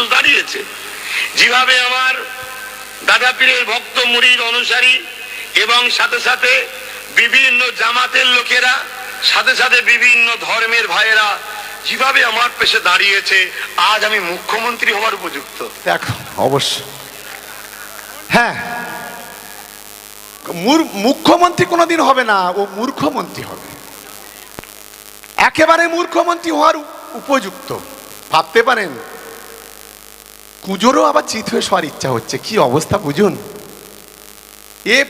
মানুষ দাঁড়িয়েছে। যেভাবে আমার দাদা পীরের ভক্ত মুড়ির অনুসারী এবং সাথে সাথে বিভিন্ন জামাতের লোকেরা, সাথে সাথে বিভিন্ন ধর্মের ভাইয়েরা যেভাবে আমার পেশে দাঁড়িয়েছে, আজ আমি মুখ্যমন্ত্রী হওয়ার উপযুক্ত। দেখো, অবশ্য। হ্যাঁ। মুখ্যমন্ত্রী কোনোদিন হবে না, ও মূর্খমন্ত্রী হবে। একেবারে মূর্খমন্ত্রী হওয়ার উপযুক্ত। ভাবতে পারেন কুজোরও আবার চিত হয়ে শোয়ার ইচ্ছা হচ্ছে। কি অবস্থা বুঝুন? এ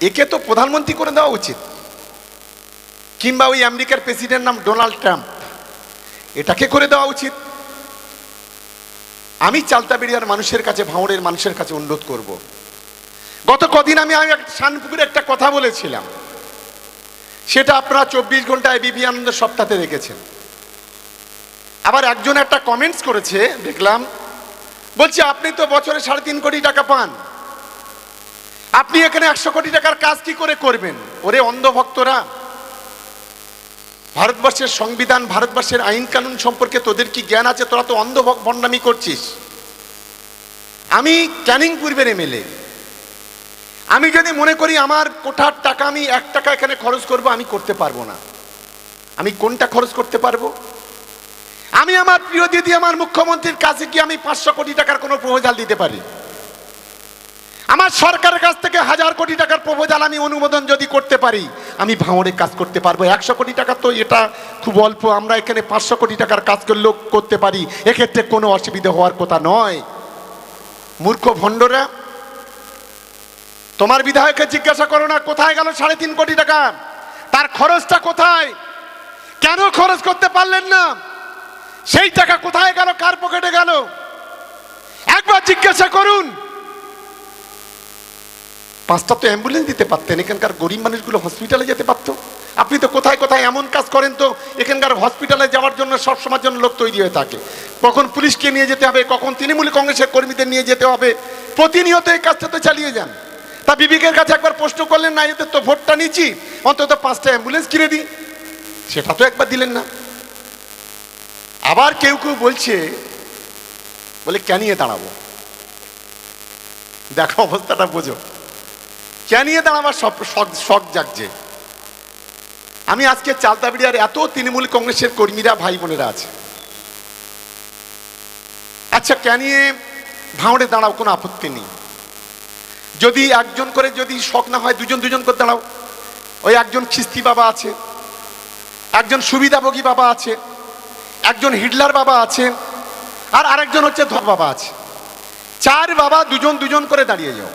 একে তো প্রধানমন্ত্রী করে দেওয়া উচিত। কিংবা ওই আমেরিকার প্রেসিডেন্ট নাম ডোনাল্ড ট্রাম্প। এটাকে করে দেওয়া উচিত। আমি চালতাবেড়িয়ার মানুষের কাছে ভাঁড়ের মানুষের কাছে অনুরোধ করব। গত কদিন আমি আমি শানপুকুরে একটা কথা বলেছিলাম। সেটা আপনারা চব্বিশ ঘন্টায় বিবি আনন্দ সপ্তাহে দেখেছেন। আবার একজন একটা কমেন্টস করেছে, দেখলাম বলছে, আপনি তো বছরে সাড়ে তিন কোটি টাকা পান। আপনি এখানে একশো কোটি টাকার কাজ কি করে করবেন? ওরে অন্ধভক্তরা, ভারতবর্ষের সংবিধান, ভারতবর্ষের আইন কানুন সম্পর্কে তোদের কি জ্ঞান আছে? তোরা তো অন্ধ ভণ্ডামি করছিস। আমি ক্যানিং পূর্বের এমএলএ। আমি যদি মনে করি আমার কোঠার টাকা আমি এক টাকা এখানে খরচ করব, আমি করতে পারব না। আমি কোনটা খরচ করতে পারব? আমি আমার প্রিয় দিদি, আমার মুখ্যমন্ত্রীর কাছে কি আমি পাঁচশো কোটি টাকার কোনো প্রপোজাল দিতে পারি। আমার সরকারের কাছ থেকে হাজার কোটি টাকার প্রপোজাল আমি অনুমোদন যদি করতে পারি, আমি ভাঙড়ে কাজ করতে পারব। একশো কোটি টাকা তো এটা খুব অল্প, আমরা এখানে পাঁচশো কোটি টাকার কাজ করলেও করতে পারি। এক্ষেত্রে কোনো অসুবিধে হওয়ার কথা নয়। মূর্খ ভণ্ডরা, তোমার বিধায়ককে জিজ্ঞাসা করো না, কোথায় গেল সাড়ে তিন কোটি টাকা? তার খরচটা কোথায়? কেন খরচ করতে পারলেন না? সেই টাকা কোথায় গেল? কার পকেটে গেল? একবার জিজ্ঞাসা করুন। পাঁচটা তো অ্যাম্বুলেন্স দিতে পারতেন। এখানকার গরিব মানুষগুলো হসপিটালে যেতে পারতো। আপনি তো কোথায় কোথায় এমন কাজ করেন তো, এখানকার হসপিটালে যাওয়ার জন্য সব সময়ের জন্য লোক তৈরি হয়ে থাকে। কখন পুলিশকে নিয়ে যেতে হবে, কখন তৃণমূল কংগ্রেসের কর্মীদের নিয়ে যেতে হবে, প্রতিনিয়ত এই কাজটা তো চালিয়ে যান। তা বিবেকের কাছে একবার প্রশ্ন করলেন, না এতে তো ভোটটা নিচ্ছি, অন্তত পাঁচটা অ্যাম্বুলেন্স কিনে দিই। সেটা তো একবার দিলেন না। আবার কেউ কেউ বলছে, বলে ক্যানিয়ে দাঁড়াবো? দেখো অবস্থাটা বোঝো। ক্যানিয়ে দাঁড়াবার সব, শখ জাগছে। আমি আজকে চালতাবিড়িয়ার এত তৃণমূল কংগ্রেসের কর্মীরা, ভাই বোনেরা আছে। আচ্ছা ক্যানিয়ে ভাঁড়ে দাঁড়াও, কোনো আপত্তি নেই। যদি একজন করে যদি শখ না হয়, দুজন দুজন করে দাঁড়াও। ওই একজন খিস্তি বাবা আছে, একজন সুবিধাভোগী বাবা আছে একজন হিটলার বাবা আছে, আর আরেকজন হচ্ছে ধর বাবা আছে। চার বাবা দুজন দুজন করে দাঁড়িয়ে যাও।